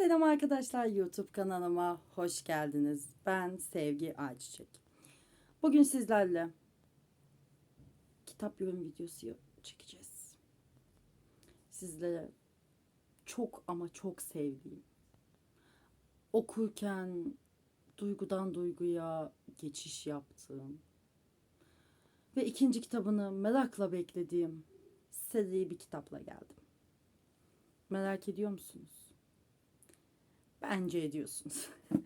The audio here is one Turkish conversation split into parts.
Selam arkadaşlar YouTube kanalıma hoş geldiniz. Ben Sevgi Ayçiçek. Bugün sizlerle kitap yorum videosu çekeceğiz. Sizlere çok ama çok sevdiğim, okurken duygudan duyguya geçiş yaptığım ve ikinci kitabını merakla beklediğim seri bir kitapla geldim. Merak ediyor musunuz? Bence ediyorsunuz.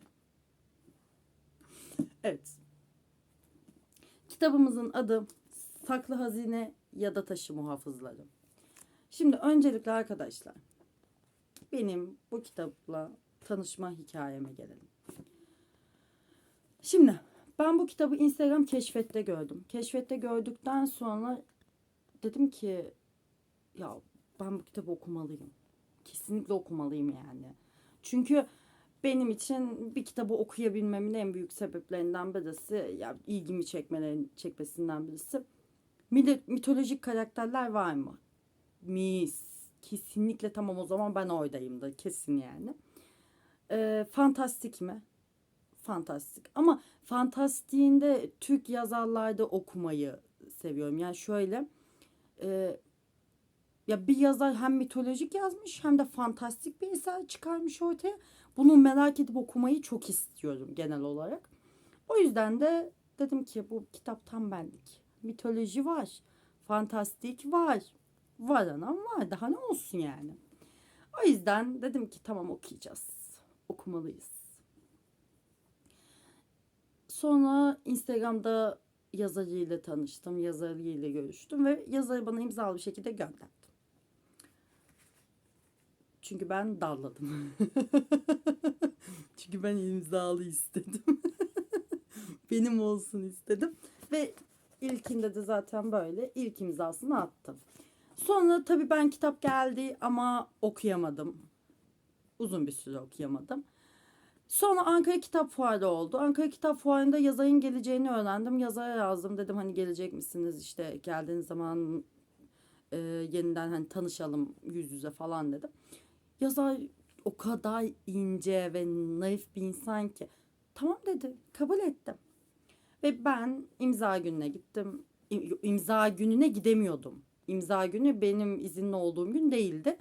evet. Kitabımızın adı Saklı Hazine ya da Taşı Muhafızları. Şimdi öncelikle arkadaşlar benim bu kitapla tanışma hikayeme gelelim. Şimdi ben bu kitabı Instagram keşfette gördüm. Keşfette gördükten sonra dedim ki ya ben bu kitabı okumalıyım. Kesinlikle okumalıyım yani. Çünkü benim için bir kitabı okuyabilmemin en büyük sebeplerinden birisi ya ilgimi çekmelerin çekmesinden birisi mitolojik karakterler var mı? Mis. Kesinlikle tamam o zaman ben oradayım da kesin yani. Ee, fantastik mi? Fantastik. Ama fantastiğinde Türk yazarlarda okumayı seviyorum. Yani şöyle e, ya bir yazar hem mitolojik yazmış hem de fantastik bir eser çıkarmış ortaya. Bunu merak edip okumayı çok istiyorum genel olarak. O yüzden de dedim ki bu kitap tam benlik. Mitoloji var, fantastik var. Var anam var. Daha ne olsun yani. O yüzden dedim ki tamam okuyacağız. Okumalıyız. Sonra Instagram'da yazarıyla tanıştım. Yazarıyla görüştüm ve yazarı bana imzalı bir şekilde gönderdi. Çünkü ben dalladım. Çünkü ben imzalı istedim. Benim olsun istedim. Ve ilkinde de zaten böyle ilk imzasını attım. Sonra tabii ben kitap geldi ama okuyamadım. Uzun bir süre okuyamadım. Sonra Ankara Kitap Fuarı oldu. Ankara Kitap Fuarı'nda yazarın geleceğini öğrendim. Yazara yazdım. Dedim hani gelecek misiniz işte geldiğiniz zaman e, yeniden hani tanışalım yüz yüze falan dedim. Yazar o kadar ince ve naif bir insan ki tamam dedi kabul ettim. Ve ben imza gününe gittim. İmza gününe gidemiyordum. İmza günü benim izinli olduğum gün değildi.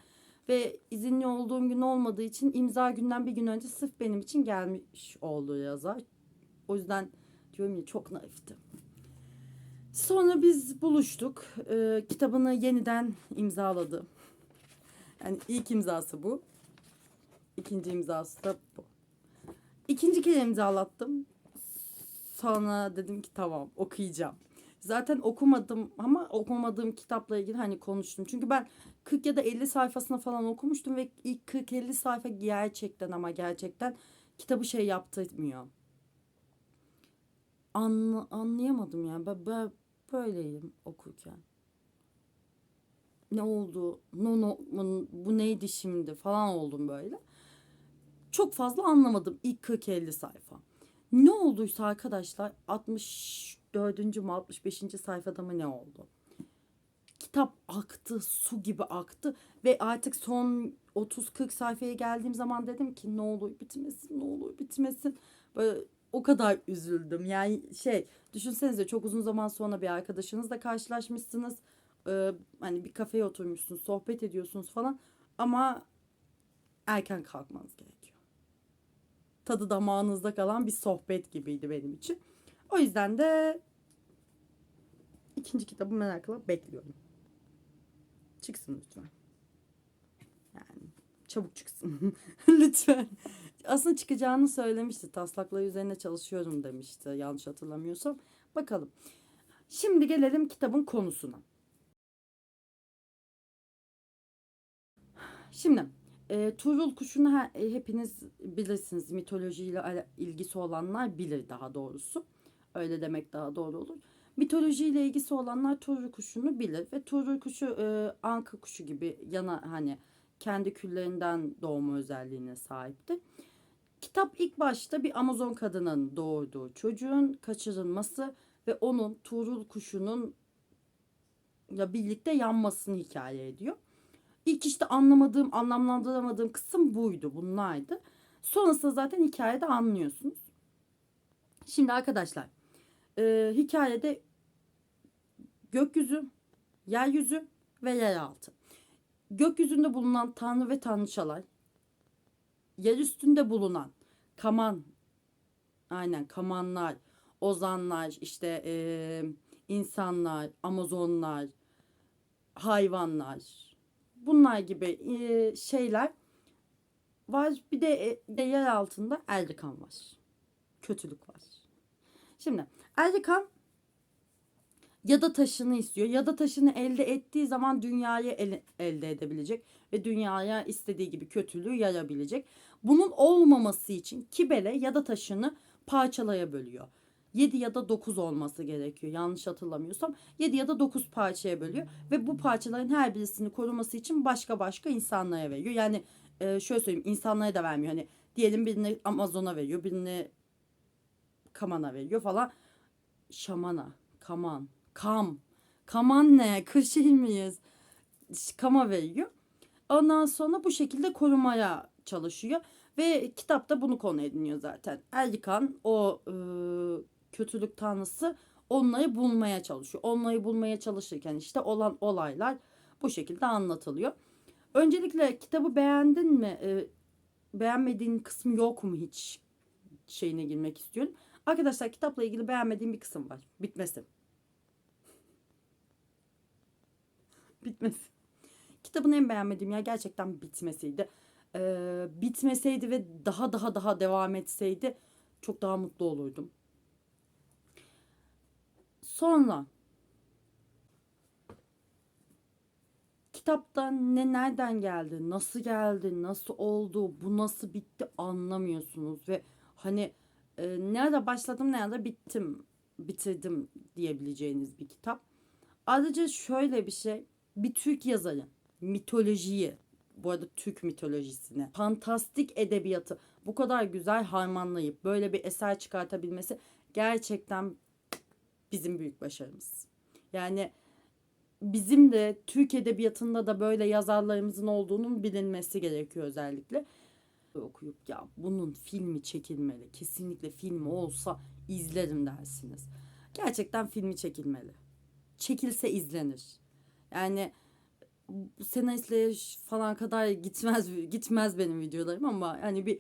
Ve izinli olduğum gün olmadığı için imza günden bir gün önce sırf benim için gelmiş oldu yazar. O yüzden diyorum ya çok naifti. Sonra biz buluştuk. Ee, kitabını yeniden imzaladı. Yani ilk imzası bu. İkinci imzası da bu. İkinci kere imzalattım. Sonra dedim ki tamam okuyacağım. Zaten okumadım ama okumadığım kitapla ilgili hani konuştum. Çünkü ben 40 ya da 50 sayfasını falan okumuştum ve ilk 40-50 sayfa gerçekten ama gerçekten kitabı şey yaptırmıyor. Anla, anlayamadım yani. Ben, ben böyleyim okurken ne oldu? No, no, bu neydi şimdi falan oldum böyle. Çok fazla anlamadım ilk 40-50 sayfa. Ne olduysa arkadaşlar 64. mü 65. sayfada mı ne oldu? Kitap aktı, su gibi aktı ve artık son 30-40 sayfaya geldiğim zaman dedim ki ne olur bitmesin, ne olur bitmesin. Böyle o kadar üzüldüm. Yani şey düşünsenize çok uzun zaman sonra bir arkadaşınızla karşılaşmışsınız e, hani bir kafeye oturmuşsunuz, sohbet ediyorsunuz falan ama erken kalkmanız gerekiyor. Tadı damağınızda kalan bir sohbet gibiydi benim için. O yüzden de ikinci kitabı merakla bekliyorum. Çıksın lütfen. Yani çabuk çıksın. lütfen. Aslında çıkacağını söylemişti. Taslaklar üzerine çalışıyorum demişti. Yanlış hatırlamıyorsam. Bakalım. Şimdi gelelim kitabın konusuna. Şimdi e, Tuğrul Kuşu'nu he- e, hepiniz bilirsiniz. Mitolojiyle ilgisi olanlar bilir daha doğrusu. Öyle demek daha doğru olur. Mitolojiyle ilgisi olanlar Tuğrul Kuşu'nu bilir. Ve Tuğrul Kuşu e, anka kuşu gibi yana hani kendi küllerinden doğma özelliğine sahiptir. Kitap ilk başta bir Amazon kadının doğurduğu çocuğun kaçırılması ve onun Tuğrul Kuşu'nun ya birlikte yanmasını hikaye ediyor. İlk işte anlamadığım, anlamlandıramadığım kısım buydu, bunlardı. Sonrasında zaten hikayede anlıyorsunuz. Şimdi arkadaşlar, e, hikayede gökyüzü, yeryüzü ve yeraltı. Gökyüzünde bulunan tanrı ve tanrıçalar, yer üstünde bulunan kaman, aynen kamanlar, ozanlar, işte e, insanlar, amazonlar, hayvanlar, bunlar gibi e, şeyler var. Bir de, e, de yer altında Erdikan var. Kötülük var. Şimdi Erdikan ya da taşını istiyor. Ya da taşını elde ettiği zaman dünyayı ele- elde edebilecek ve dünyaya istediği gibi kötülüğü yayabilecek. Bunun olmaması için Kibele ya da taşını parçalaya bölüyor. 7 ya da 9 olması gerekiyor. Yanlış hatırlamıyorsam 7 ya da 9 parçaya bölüyor ve bu parçaların her birisini koruması için başka başka insanlara veriyor. Yani e, şöyle söyleyeyim insanlara da vermiyor. Hani diyelim birini Amazon'a veriyor, birini Kaman'a veriyor falan. Şamana, Kaman, Kam. Kaman ne? Kırşehir miyiz? Kama veriyor. Ondan sonra bu şekilde korumaya çalışıyor. Ve kitapta bunu konu ediniyor zaten. Erlikan o kötülük tanrısı onları bulmaya çalışıyor. Onları bulmaya çalışırken işte olan olaylar bu şekilde anlatılıyor. Öncelikle kitabı beğendin mi? E, beğenmediğin kısmı yok mu hiç? Şeyine girmek istiyorum. Arkadaşlar kitapla ilgili beğenmediğim bir kısım var. Bitmesi. Bitmesi. Kitabın en beğenmediğim yer gerçekten bitmesiydi. Ee, bitmeseydi ve daha daha daha devam etseydi çok daha mutlu olurdum. Sonra kitaptan ne nereden geldi, nasıl geldi, nasıl oldu, bu nasıl bitti anlamıyorsunuz ve hani e, nerede başladım nerede bittim, bitirdim diyebileceğiniz bir kitap. Ayrıca şöyle bir şey, bir Türk yazarı mitolojiyi, bu arada Türk mitolojisini, fantastik edebiyatı bu kadar güzel harmanlayıp böyle bir eser çıkartabilmesi gerçekten bizim büyük başarımız. Yani bizim de Türk edebiyatında da böyle yazarlarımızın olduğunun bilinmesi gerekiyor özellikle. Okuyup ya bunun filmi çekilmeli, kesinlikle filmi olsa izlerim dersiniz. Gerçekten filmi çekilmeli. Çekilse izlenir. Yani senaristle falan kadar gitmez gitmez benim videolarım ama hani bir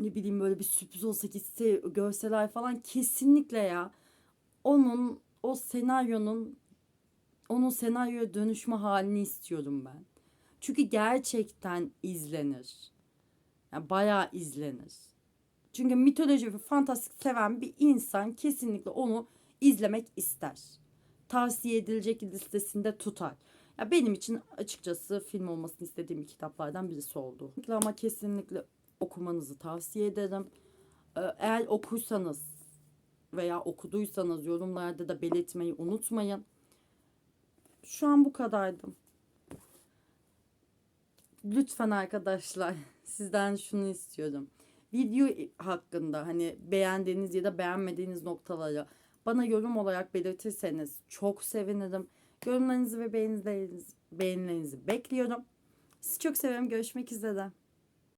ne bileyim böyle bir sürpriz olsa gitse görseler falan kesinlikle ya onun o senaryonun onun senaryoya dönüşme halini istiyorum ben. Çünkü gerçekten izlenir. Yani bayağı izlenir. Çünkü mitoloji ve fantastik seven bir insan kesinlikle onu izlemek ister. Tavsiye edilecek listesinde tutar. Ya benim için açıkçası film olmasını istediğim kitaplardan birisi oldu. Ama kesinlikle okumanızı tavsiye ederim. Ee, Eğer okursanız veya okuduysanız yorumlarda da belirtmeyi unutmayın. Şu an bu kadardım. Lütfen arkadaşlar sizden şunu istiyorum. Video hakkında hani beğendiğiniz ya da beğenmediğiniz noktaları bana yorum olarak belirtirseniz çok sevinirim. Yorumlarınızı ve beğenilerinizi, beğenilerinizi bekliyorum. Sizi çok seviyorum. Görüşmek üzere.